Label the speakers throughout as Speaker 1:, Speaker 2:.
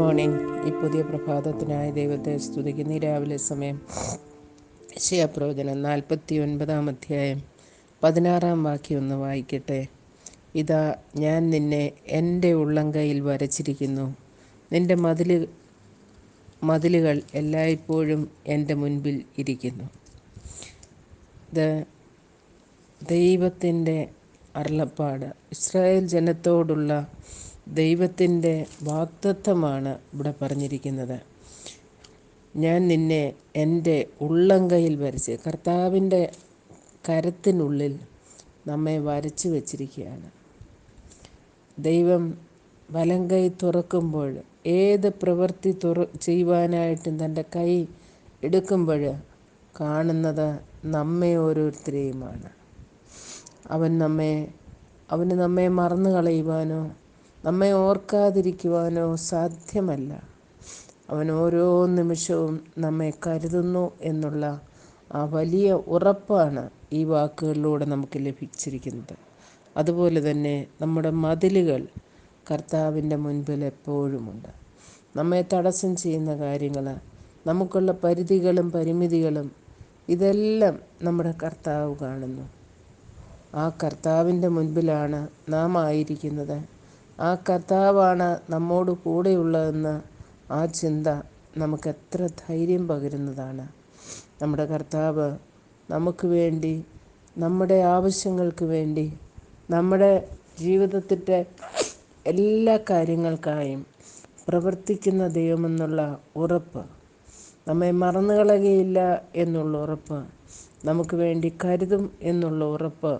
Speaker 1: Morning. ഈ പുതിയ പ്രഭാതത്തിനായി ദൈവത്തെ സ്തുതിക്കുന്ന. രാവിലെ സമയം ശിയപ്രവചനം നാൽപ്പത്തി ഒൻപതാം അധ്യായം പതിനാറാം വാക്യം ഒന്ന് വായിക്കട്ടെ. ഇതാ ഞാൻ നിന്നെ എന്റെ ഉള്ളംകൈയിൽ വരച്ചിരിക്കുന്നു. നിന്റെ മതിൽ മതിലുകൾ എല്ലായ്പ്പോഴും എന്റെ മുൻപിൽ ഇരിക്കുന്നു. ഇത് ദൈവത്തിന്റെ അരുളപ്പാട്. ഇസ്രായേൽ ജനത്തോടുള്ള ദൈവത്തിന്റെ വാക്തത്വമാണ് ഇവിടെ പറഞ്ഞിരിക്കുന്നത്. ഞാൻ നിന്നെ എന്റെ ഉള്ളംകൈയിൽ വരച്ച് കർത്താവിന്റെ കരത്തിനുള്ളിൽ നമ്മെ വരച്ചു വച്ചിരിക്കുകയാണ്. ദൈവം വലങ്കൈ തുറക്കുമ്പോൾ ഏത് പ്രവൃത്തി തുറ ചെയ്യുവാനായിട്ടും തന്റെ കൈ എടുക്കുമ്പോൾ കാണുന്നത് നമ്മെ ഓരോരുത്തരെയുമാണ്. അവൻ നമ്മെ അവന് നമ്മെ മറന്നു കളയുവാനോ നമ്മെ ഓർക്കാതിരിക്കുവാനോ സാധ്യമല്ല. അവൻ ഓരോ നിമിഷവും നമ്മെ കരുതുന്നു എന്നുള്ള ആ വലിയ ഉറപ്പാണ് ഈ വാക്കുകളിലൂടെ നമുക്ക് ലഭിച്ചിരിക്കുന്നത്. അതുപോലെ തന്നെ നമ്മുടെ മതിലുകൾ കർത്താവിന്റെ മുൻപിൽ എപ്പോഴുമുണ്ട്. നമ്മെ തടസ്സം ചെയ്യുന്ന കാര്യങ്ങൾ നമുക്കുള്ള പരിധികളും പരിമിതികളും ഇതെല്ലാം നമ്മുടെ കർത്താവ് കാണുന്നു. ആ കർത്താവിന്റെ മുൻപിലാണ് നാം ആയിരിക്കുന്നത്. ആ കർത്താവാണ് നമ്മോട് കൂടെയുള്ളതെന്ന് ആ ചിന്ത നമുക്ക് എത്ര ധൈര്യം പകരുന്നതാണ്. നമ്മുടെ കർത്താവ് നമുക്ക് വേണ്ടി നമ്മുടെ ആവശ്യങ്ങൾക്ക് വേണ്ടി നമ്മുടെ ജീവിതത്തിന്റെ എല്ലാ കാര്യങ്ങൾക്കായും പ്രവർത്തിക്കുന്ന ദൈവമെന്നുള്ള ഉറപ്പ് നമ്മെ മറന്നു എന്നുള്ള ഉറപ്പ് നമുക്ക് വേണ്ടി കരുതും എന്നുള്ള ഉറപ്പ്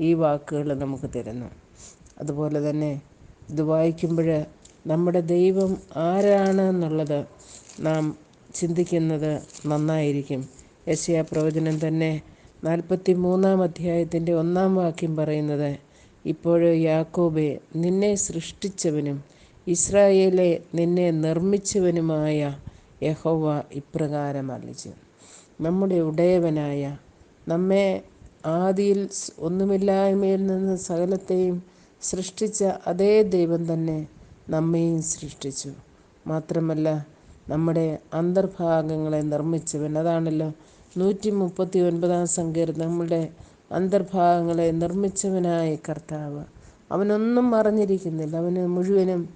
Speaker 1: ഈ വാക്കുകൾ നമുക്ക് തരുന്നു. അതുപോലെ തന്നെ ഇത് വായിക്കുമ്പോൾ നമ്മുടെ ദൈവം ആരാണ് എന്നുള്ളത് നാം ചിന്തിക്കുന്നത് നന്നായിരിക്കും. യശയ പ്രവചനം തന്നെ നാൽപ്പത്തി മൂന്നാം അധ്യായത്തിന്റെ ഒന്നാം വാക്യം പറയുന്നത് ഇപ്പോഴോ യാക്കോബെ നിന്നെ സൃഷ്ടിച്ചവനും ഇസ്രായേലെ നിന്നെ നിർമ്മിച്ചവനുമായ യഹോവ ഇപ്രകാരം അറിയിച്ചു നമ്മുടെ ഉടയവനായ നമ്മെ ആദിയിൽ ഒന്നുമില്ലായ്മയിൽ നിന്ന് സകലത്തെയും സൃഷ്ടിച്ച അതേ ദൈവം തന്നെ നമ്മെയും സൃഷ്ടിച്ചു. മാത്രമല്ല നമ്മുടെ അന്തർഭാഗങ്ങളെ നിർമ്മിച്ചവൻ അതാണല്ലോ. നൂറ്റി മുപ്പത്തി ഒൻപതാം സങ്കീർത്തനം. നമ്മുടെ അന്തർഭാഗങ്ങളെ നിർമ്മിച്ചവനായ കർത്താവ്. അവനൊന്നും അറിഞ്ഞിരിക്കുന്നില്ല. അവന് മുഴുവനും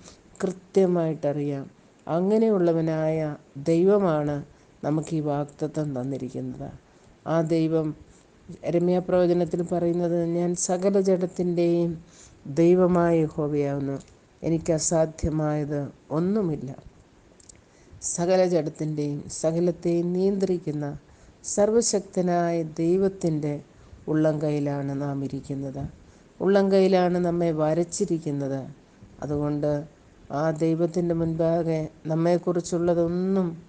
Speaker 1: കൃത്യമായിട്ടറിയാം. അങ്ങനെയുള്ളവനായ ദൈവമാണ് നമുക്ക് ഈ വാക്തത്വം തന്നിരിക്കുന്നത്. ആ ദൈവം രമ്യ പ്രവചനത്തിൽ പറയുന്നത് ഞാൻ സകല ജഡത്തിന്റെയും ദൈവമായ ഹോവയാവുന്നു എനിക്ക് അസാധ്യമായത് ഒന്നുമില്ല. സകല ജഡത്തിന്റെയും സകലത്തെയും നിയന്ത്രിക്കുന്ന സർവശക്തനായ ദൈവത്തിന്റെ ഉള്ളംകൈയിലാണ് നാം ഇരിക്കുന്നത്. ഉള്ളംകൈയിലാണ് നമ്മെ വരച്ചിരിക്കുന്നത്. അതുകൊണ്ട് ആ ദൈവത്തിന്റെ മുൻപാകെ നമ്മെക്കുറിച്ചുള്ളതൊന്നും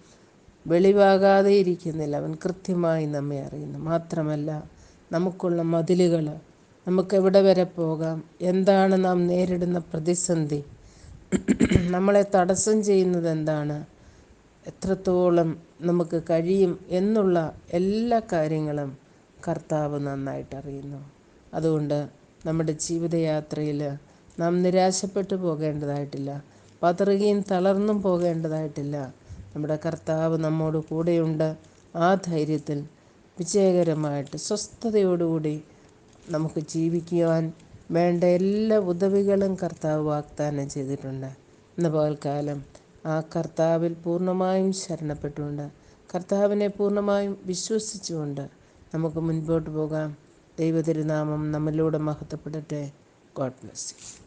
Speaker 1: വെളിവാകാതെ ഇരിക്കുന്നില്ല. അവൻ കൃത്യമായി നമ്മെ അറിയുന്നു. മാത്രമല്ല നമുക്കുള്ള മതിലുകൾ നമുക്ക് എവിടെ വരെ പോകാം? എന്താണ് നാം നേരിടുന്ന പ്രതിസന്ധി? നമ്മളെ തടസ്സം ചെയ്യുന്നത് എന്താണ്? എത്രത്തോളം നമുക്ക് കഴിയും എന്നുള്ള എല്ലാ കാര്യങ്ങളും കർത്താവ് നന്നായിട്ട് അറിയുന്നു. അതുകൊണ്ട് നമ്മുടെ ജീവിതയാത്രയിൽ നാം നിരാശപ്പെട്ടു പോകേണ്ടതായിട്ടില്ല. പതറുകയും തളർന്നും പോകേണ്ടതായിട്ടില്ല. നമ്മുടെ കർത്താവ് നമ്മോട് കൂടെയുണ്ട്. ആ ധൈര്യത്തിൽ വിജയകരമായിട്ട് സ്വസ്ഥതയോടുകൂടി നമുക്ക് ജീവിക്കുവാൻ വേണ്ട എല്ലാ ഉദവികളും കർത്താവ് വാഗ്ദാനം ചെയ്തിട്ടുണ്ട്. ഇന്ന് പകൽക്കാലം ആ കർത്താവിൽ പൂർണമായും ശരണപ്പെട്ടുകൊണ്ട് കർത്താവിനെ പൂർണമായും വിശ്വസിച്ചുകൊണ്ട് നമുക്ക് മുൻപോട്ട് പോകാം. ദൈവതിരുനാമം നമ്മിലൂടെ മഹത്വപ്പെടട്ടെ. God bless you.